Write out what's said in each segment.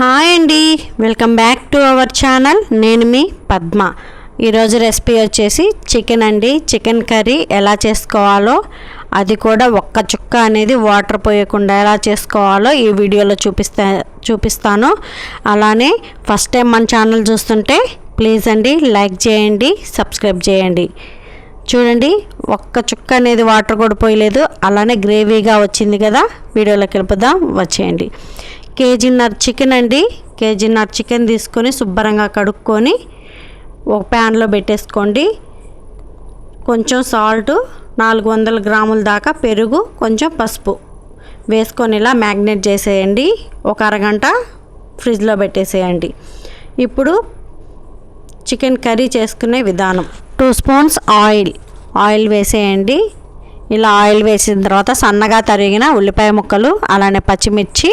Hi అండి. Welcome back to our channel. నేను మీ పద్మ. ఈరోజు రెసిపీ వచ్చేసి చికెన్ అండి. చికెన్ కర్రీ ఎలా చేసుకోవాలో అది కూడా ఒక్క చుక్క అనేది వాటర్ పోయకుండా ఎలా చేసుకోవాలో ఈ వీడియోలో చూపిస్తా చూపిస్తాను. అలానే ఫస్ట్ టైం మన ఛానల్ చూస్తుంటే ప్లీజ్ అండి లైక్ చేయండి సబ్స్క్రైబ్ చేయండి. చూడండి ఒక్క చుక్క అనేది వాటర్ కూడా పోయలేదు. అలానే గ్రేవీగా వచ్చింది కదా. వీడియోలోకి వెళ్ళిపోదాం వచ్చేయండి. కేజీన్నర చికెన్ అండి. కేజీన్నర చికెన్ తీసుకొని శుభ్రంగా కడుక్కొని ఒక ప్యాన్లో పెట్టేసుకోండి. కొంచెం సాల్ట్ నాలుగు వందల గ్రాముల దాకా పెరుగు కొంచెం పసుపు వేసుకొని ఇలా మ్యాగ్నేట్ చేసేయండి. ఒక అరగంట ఫ్రిడ్జ్లో పెట్టేసేయండి. ఇప్పుడు చికెన్ కర్రీ చేసుకునే విధానం. Two spoons oil. ఆయిల్ వేసేయండి. ఇలా ఆయిల్ వేసిన తర్వాత సన్నగా తరిగిన ఉల్లిపాయ ముక్కలు అలానే పచ్చిమిర్చి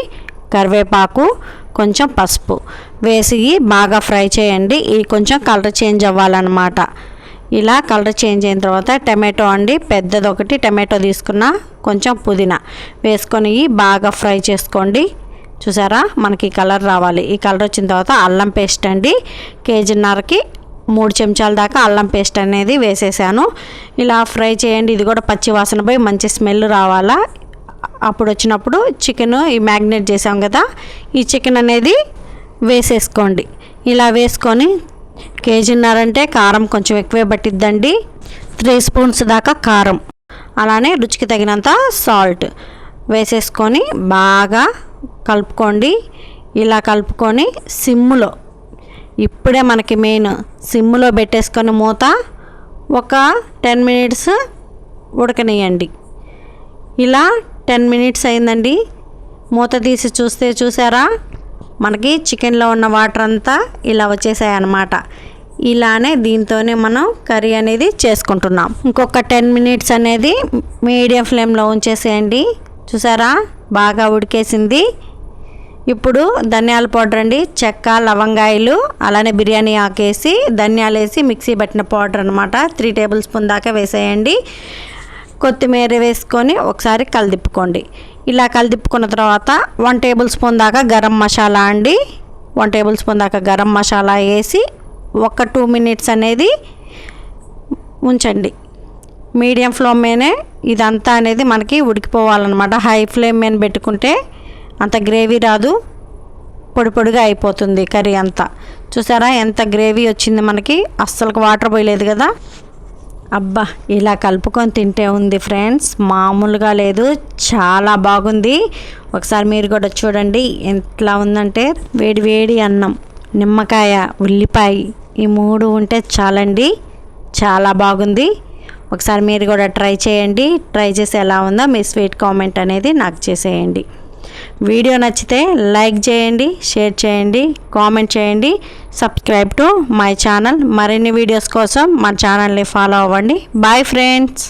కరివేపాకు కొంచెం పసుపు. వేసి బాగా ఫ్రై చేయండి. ఇది కొంచెం కలర్ చేంజ్ అవ్వాలన్నమాట. ఇలా కలర్ చేంజ్ అయిన తర్వాత టమాటో అండి పెద్దది ఒకటి టమాటో తీసుకున్న కొంచెం పుదీనా వేసుకొని బాగా ఫ్రై చేసుకోండి. చూసారా? మనకి కలర్ రావాలి. ఈ కలర్ వచ్చిన తర్వాత అల్లం పేస్ట్ అండి. కేజీన్నరకి మూడు చెంచాల దాకా అల్లం పేస్ట్ అనేది వేసేసాను. ఇలా ఫ్రై చేయండి. ఇది కూడా పచ్చి వాసన పోయి మంచి స్మెల్ రావాలా? అప్పుడు వచ్చినప్పుడు చికెన్ ఈ మ్యాగ్నేట్ చేసాం కదా ఈ చికెన్ అనేది వేసేసుకోండి. ఇలా వేసుకొని కేజీన్నరంటే కారం కొంచెం ఎక్కువే పట్టిద్దండి. త్రీ స్పూన్స్ దాకా కారం. అలానే రుచికి తగినంత సాల్ట్ వేసేసుకొని బాగా కలుపుకోండి. ఇలా కలుపుకొని సిమ్ములో ఇప్పుడే మనకి మెయిన్ సిమ్లో పెట్టేసుకొని మూత ఒక టెన్ మినిట్స్ ఉడకనియండి ఇలా టెన్ మినిట్స్ అయిందండి. మూత తీసి చూస్తే చూసారా? మనకి చికెన్లో ఉన్న వాటర్ అంతా ఇలా వచ్చేసాయి అన్నమాట ఇలానే దీంతోనే మనం కర్రీ అనేది చేసుకుంటున్నాం. ఇంకొక టెన్ మినిట్స్ అనేది మీడియం ఫ్లేమ్లో ఉంచేసేయండి. చూసారా? బాగా ఉడికేసింది. ఇప్పుడు ధనియాల పౌడర్ అండి. చెక్క లవంగాయలు అలానే బిర్యానీ ఆకేసి ధనియాలు వేసి మిక్సీ పట్టిన పౌడర్ అనమాట త్రీ టేబుల్ స్పూన్ దాకా వేసేయండి. కొత్తిమీర వేసుకొని ఒకసారి కలిదిప్పుకోండి. ఇలా కలిదిప్పుకున్న తర్వాత వన్ టేబుల్ స్పూన్ దాకా గరం మసాలా అండి. వన్ టేబుల్ స్పూన్ దాకా గరం మసాలా వేసి ఒక టూ మినిట్స్ అనేది ఉంచండి. మీడియం ఫ్లేమ్ మీదనే ఇదంతా అనేది మనకి ఉడికిపోవాలన్నమాట. హై ఫ్లేమ్ మీద పెట్టుకుంటే అంత గ్రేవీ రాదు. పొడి పొడిగా అయిపోతుంది కర్రీ అంతా. చూసారా ఎంత గ్రేవీ వచ్చింది మనకి? అస్సలు వాటర్ పోయలేదు కదా? అబ్బా ఇలా కలుపుకొని తింటే ఉంది ఫ్రెండ్స్. మామూలుగా లేదు చాలా బాగుంది. ఒకసారి మీరు కూడా చూడండి ఎట్లా ఉందంటే వేడి వేడి అన్నం నిమ్మకాయ ఉల్లిపాయ ఈ మూడు ఉంటే చాలండి చాలా బాగుంది. ఒకసారి మీరు కూడా ట్రై చేయండి. ట్రై చేసి ఎలా ఉందో మీ స్వీట్ కామెంట్ అనేది నాకు చేసేయండి. వీడియో నచ్చితే లైక్ చేయండి షేర్ చేయండి కామెంట్ చేయండి సబ్స్క్రైబ్ టు మై ఛానల్. మరిన్ని వీడియోస్ కోసం మా ఛానల్ని ఫాలో అవ్వండి. Bye friends